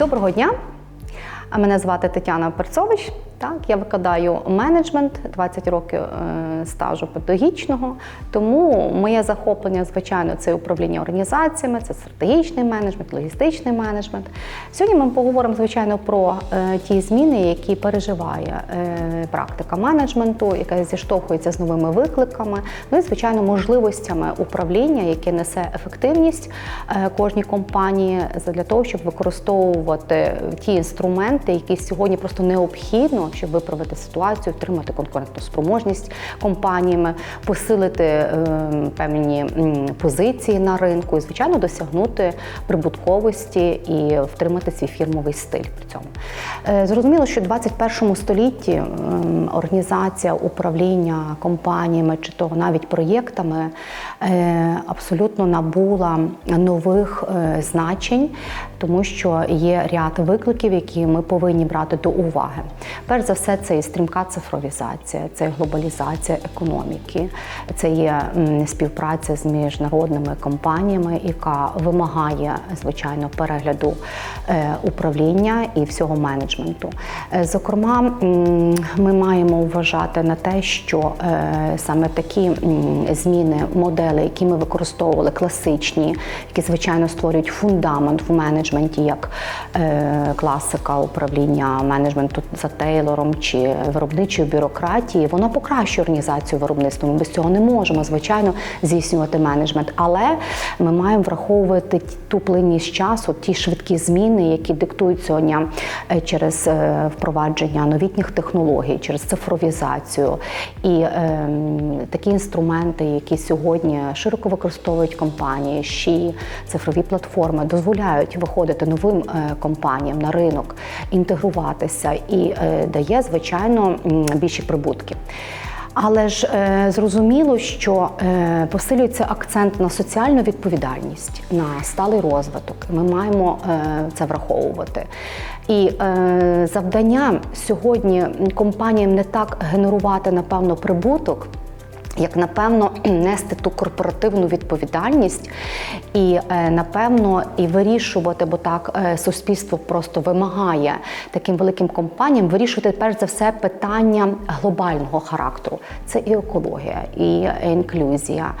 Доброго дня! Мене звати Тетяна Перцович. Так, я викладаю менеджмент 20 років е, стажу педагогічного. Тому моє захоплення, звичайно, це управління організаціями, це стратегічний менеджмент, логістичний менеджмент. Сьогодні ми поговоримо, звичайно, про е, ті зміни, які переживає е, практика менеджменту, яка зіштовхується з новими викликами, ну і звичайно можливостями управління, яке несе ефективність кожній компанії для того, щоб використовувати ті інструменти, які сьогодні просто необхідно, щоб виправити ситуацію, втримати конкурентну спроможність компаніями, посилити е, певні позиції на ринку і, звичайно, досягнути прибутковості і втримати свій фірмовий стиль при цьому. Е, Зрозуміло, що в 21 столітті ем, організація управління компаніями чи то навіть проєктами е, абсолютно набула нових е, значень, тому що є ряд викликів, які ми повинні брати до уваги. Перш за все, це і стрімка цифровізація, це і глобалізація економіки, це є співпраця з міжнародними компаніями, яка вимагає звичайно перегляду е, управління і всього менеджменту. Е, Зокрема, ми маємо вважати на те, що е, саме такі зміни модели, які ми використовували, класичні, які звичайно створюють фундамент в менеджменті, як класика управління менеджменту за Тейлором чи виробничої бюрократії, воно покращує організацію виробництва. Ми без цього не можемо, звичайно, здійснювати менеджмент. Але ми маємо враховувати ту плинність часу, ті швидкі зміни, які диктують сьогодні е, через е, впровадження новітніх технологій, через цифровізацію і е, такі інструменти, які сьогодні широко використовують компанії, ЩІ, цифрові платформи, дозволяють виходити новим е, компаніям на ринок, інтегруватися і е, дає, звичайно, більші прибутки. Але ж е, зрозуміло, що е, посилюється акцент на соціальну відповідальність, на сталий розвиток. Ми маємо е, це враховувати. І е, завдання сьогодні компаніям не так генерувати, напевно, прибуток. Як напевно нести ту корпоративну відповідальність і е, напевно і вирішувати, бо так е, суспільство просто вимагає таким великим компаніям вирішувати перш за все питання глобального характеру. Це і екологія, і інклюзія,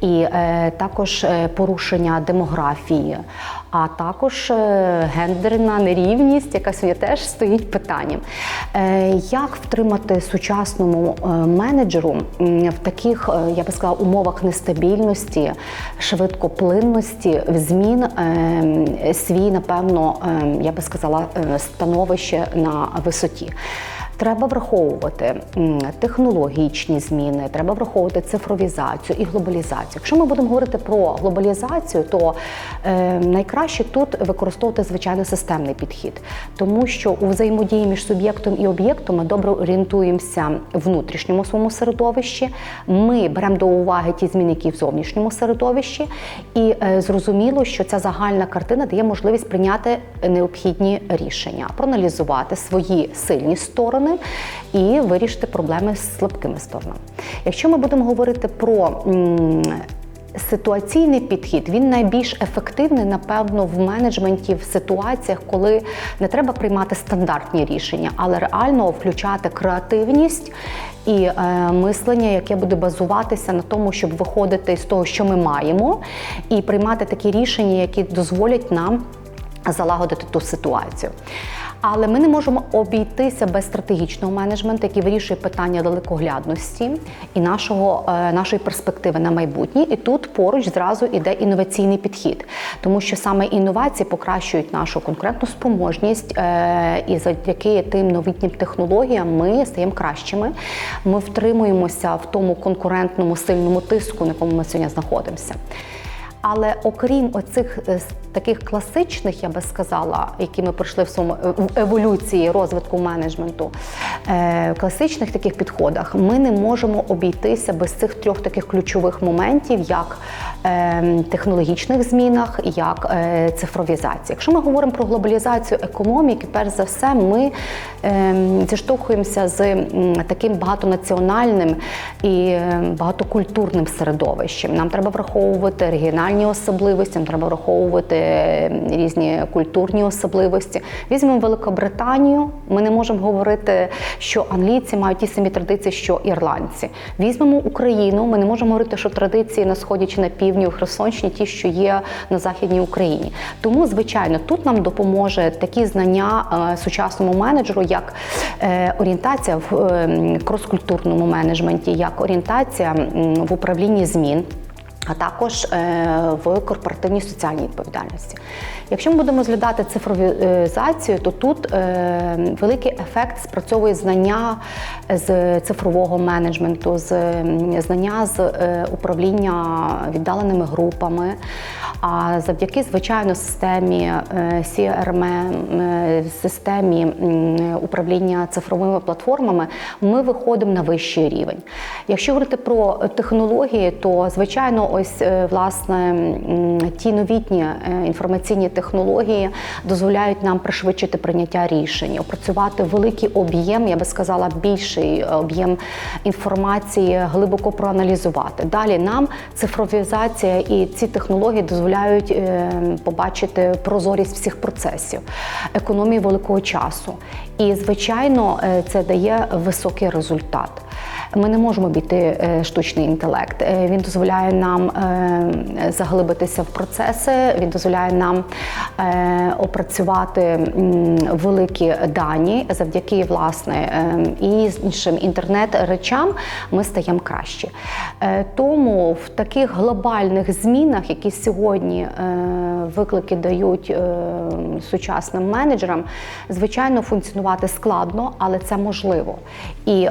і е, також е, порушення демографії. А також е, гендерна нерівність, яка сьогодні теж стоїть питанням. Е, Як втримати сучасному е, менеджеру в таких, я би сказала, умовах нестабільності, швидкоплинності, змін свій, напевно, я би сказала, становище на висоті. Треба враховувати технологічні зміни, треба враховувати цифровізацію і глобалізацію. Якщо ми будемо говорити про глобалізацію, то е, найкраще тут використовувати звичайно системний підхід, тому що у взаємодії між суб'єктом і об'єктом ми добре орієнтуємося в внутрішньому своєму середовищі. Ми беремо до уваги ті зміни, які в зовнішньому середовищі, і е, зрозуміло, що ця загальна картина дає можливість прийняти необхідні рішення, проаналізувати свої сильні сторони і вирішити проблеми з слабкими сторонами. Якщо ми будемо говорити про Ситуаційний підхід він найбільш ефективний, напевно, в менеджменті в ситуаціях, коли не треба приймати стандартні рішення, але реально включати креативність і е, мислення, яке буде базуватися на тому, щоб виходити з того, що ми маємо, і приймати такі рішення, які дозволять нам залагодити ту ситуацію. Але ми не можемо обійтися без стратегічного менеджменту, який вирішує питання далекоглядності і нашого, е, нашої перспективи на майбутнє. І тут поруч зразу іде інноваційний підхід, тому що саме інновації покращують нашу конкурентну спроможність, е, і завдяки тим новітнім технологіям ми стаємо кращими. Ми втримуємося в тому конкурентному сильному тиску, на якому ми сьогодні знаходимося. Але окрім оцих е, таких класичних, я би сказала, які ми пройшли в своєму е, в еволюції розвитку менеджменту, е, класичних таких підходах ми не можемо обійтися без цих трьох таких ключових моментів, як е, технологічних змінах, як цифровізація. Якщо ми говоримо про глобалізацію економіки, перш за все, ми е, зіштовхуємося з таким багатонаціональним і е, багатокультурним середовищем. Нам треба враховувати регіональні особливості, нам треба враховувати різні культурні особливості. Візьмемо Великобританію. Ми не можемо говорити, що англійці мають ті самі традиції, що ірландці. Візьмемо Україну. Ми не можемо говорити, що традиції на сході чи на півдні у Херсонщині, ті, що є на західній Україні. Тому, звичайно, тут нам допоможе такі знання е, сучасному менеджеру, як е, орієнтація в е, кроскультурному менеджменті, як орієнтація в управлінні змін. А також е, в корпоративній соціальній відповідальності. Якщо ми будемо розглядати цифровізацію, то тут е, великий ефект спрацьовує знання з цифрового менеджменту, з знання з е, управління віддаленими групами. А завдяки, звичайно, системі CRM, системі управління цифровими платформами, ми виходимо на вищий рівень. Якщо говорити про технології, то звичайно, ось е, власне ті новітні е, інформаційні технології дозволяють нам пришвидшити прийняття рішень, опрацювати великий об'єм, я би сказала, більший об'єм інформації, глибоко проаналізувати. Далі нам цифровізація і ці технології дозволяють е, побачити прозорість всіх процесів, економію великого часу. І, звичайно, це дає високий результат. Ми не можемо обійти е, штучний інтелект. Е, Він дозволяє нам е, заглибитися в процеси, він дозволяє нам опрацювати великі дані завдяки власне і іншим інтернет-речам ми стаємо краще. Тому в таких глобальних змінах, які сьогодні виклики дають сучасним менеджерам, звичайно, функціонувати складно, але це можливо. І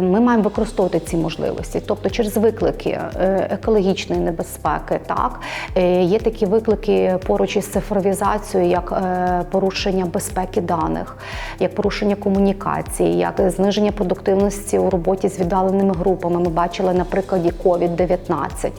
ми маємо використовувати ці можливості. Тобто, через виклики е, екологічної небезпеки, так е, є такі виклики поруч із цифровізацією, як е, порушення безпеки даних, як порушення комунікації, як зниження продуктивності у роботі з віддаленими групами. Ми бачили на прикладі COVID-19.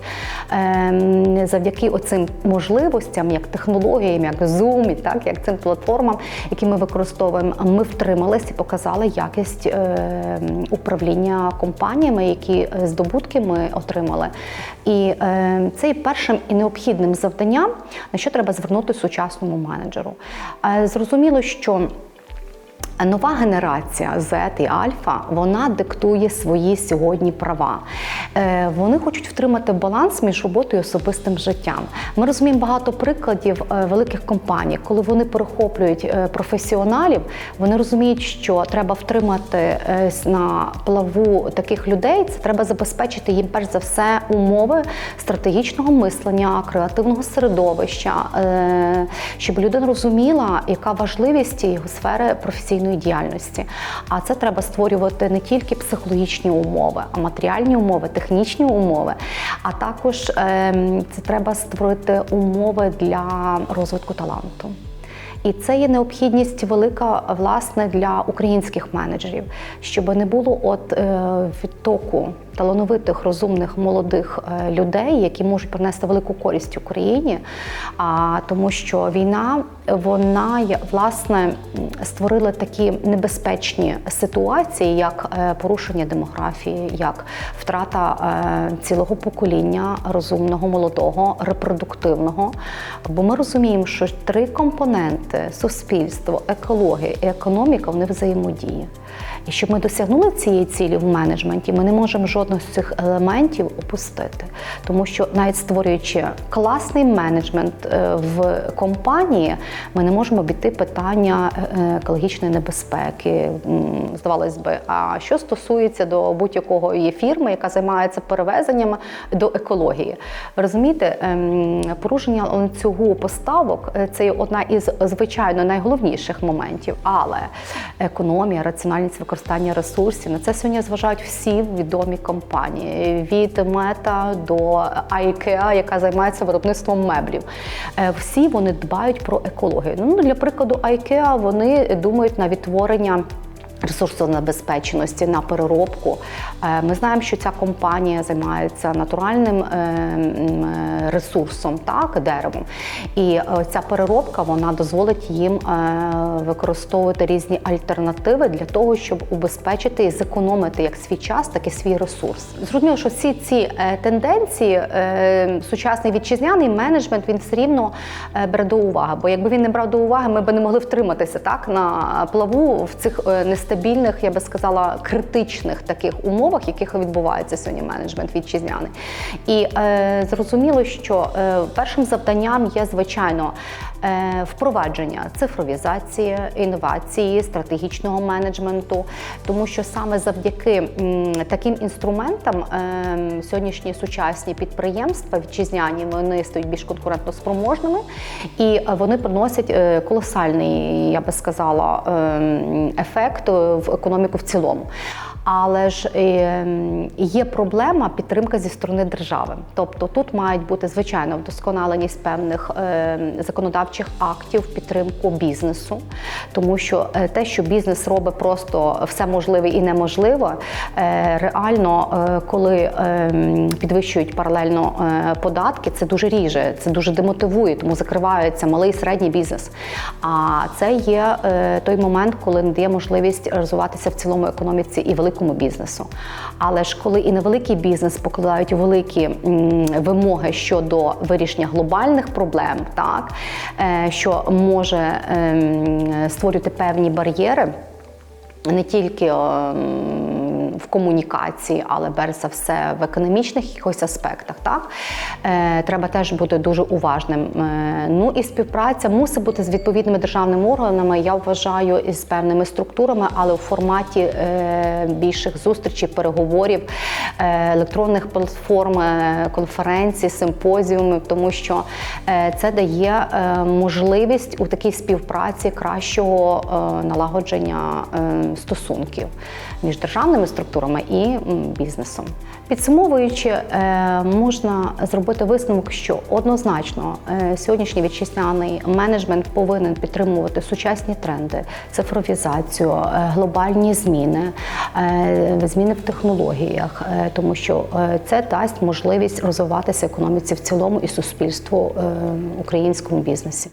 Ем, Завдяки оцим можливостям, як технологіям, як Zoom, і так як цим платформам, які ми використовуємо, ми втрималися і показали якість е, управління компаніями, які е, здобутки ми отримали. І е, це є першим і необхідним завданням, на що треба звернути сучасному менеджеру. Е, Зрозуміло, що Нова генерація Z і Альфа вона диктує свої сьогодні права. Е, Вони хочуть втримати баланс між роботою і особистим життям. Ми розуміємо багато прикладів е, великих компаній, коли вони перехоплюють е, професіоналів, вони розуміють, що треба втримати на плаву таких людей. Це треба забезпечити їм перш за все умови стратегічного мислення, креативного середовища, щоб людина розуміла, яка важливість його сфери професійної діяльності. А це треба створювати не тільки психологічні умови, а матеріальні умови, технічні умови. А також ем, це треба створити умови для розвитку таланту. І це є необхідність велика власне для українських менеджерів, щоб не було от е, відтоку талановитих, розумних, молодих е, людей, які можуть принести велику користь Україні. А тому, що війна вона власне створила такі небезпечні ситуації, як е, порушення демографії, як втрата е, цілого покоління розумного, молодого, репродуктивного. Бо ми розуміємо, що три компоненти суспільство, екологія і економіка вони взаємодіє. І щоб ми досягнули цієї цілі в менеджменті, ми не можемо жодного з цих елементів опустити. Тому що навіть створюючи класний менеджмент е, в компанії, ми не можемо обійти питання е, екологічної небезпеки. Здавалось би, а що стосується до будь-якого є фірми, яка займається перевезеннями до екології. Розумієте, ем, порушення ланцюгу поставок е, це одна із звичайно найголовніших моментів, але економія, раціональність використання ресурсів на це сьогодні зважають всі відомі компанії від мета до IKEA, яка займається виробництвом меблів. Е, Всі вони дбають про екологію. Ну для прикладу, IKEA вони думають на відтворення ресурсонебезпеченості на переробку. Е, Ми знаємо, що ця компанія займається натуральним е, е, ресурсом, так, деревом. І ця переробка вона дозволить їм використовувати різні альтернативи для того, щоб убезпечити і зекономити як свій час, так і свій ресурс. Зрозуміло, що всі ці тенденції сучасний вітчизняний менеджмент він все рівно бере до уваги. Бо якби він не брав до уваги, ми б не могли втриматися так на плаву в цих е, нестабільних, я би сказала, критичних таких умовах, яких відбувається сьогодні менеджмент вітчизняний. І е, зрозуміло, що е, першим завданням є звичайно впровадження цифровізації, інновації, стратегічного менеджменту, тому що саме завдяки таким інструментам е, сьогоднішні сучасні підприємства вітчизняні вони стають більш конкурентоспроможними і е, вони приносять е, колосальний, я би сказала, ем, ефект е, в економіку в цілому. Але ж е, є проблема підтримка зі сторони держави. Тобто тут мають бути звичайно вдосконаленість певних е, законодавчих актів, підтримку бізнесу, тому що е, те, що бізнес робить просто все можливе і неможливе, реально, коли підвищують паралельно податки, це дуже ріже, це дуже демотивує, тому закривається малий і середній бізнес. А це є той момент, коли надає можливість розвиватися в цілому економіці і великому бізнесу. Але ж коли і невеликий бізнес покладають великі вимоги щодо вирішення глобальних проблем, так е, що може ем, створювати певні бар'єри. Не тільки в комунікації, але перш за все в економічних якихось аспектах. Так е, треба теж бути дуже уважним. Е, ну і співпраця мусить бути з відповідними державними органами. Я вважаю, із певними структурами, але у форматі е, більших зустрічей, переговорів, е, електронних платформ, е, конференцій, симпозіумів, тому що е, це дає е, можливість у такій співпраці кращого е, налагодження е, стосунків між державними структурами і бізнесом. Підсумовуючи, е, можна зробити висновок, що однозначно е, сьогоднішній вітчизняний менеджмент повинен підтримувати сучасні тренди, цифровізацію, е, глобальні зміни, зміни в технологіях, тому що це дасть можливість розвиватися економіці в цілому і суспільству українському бізнесі.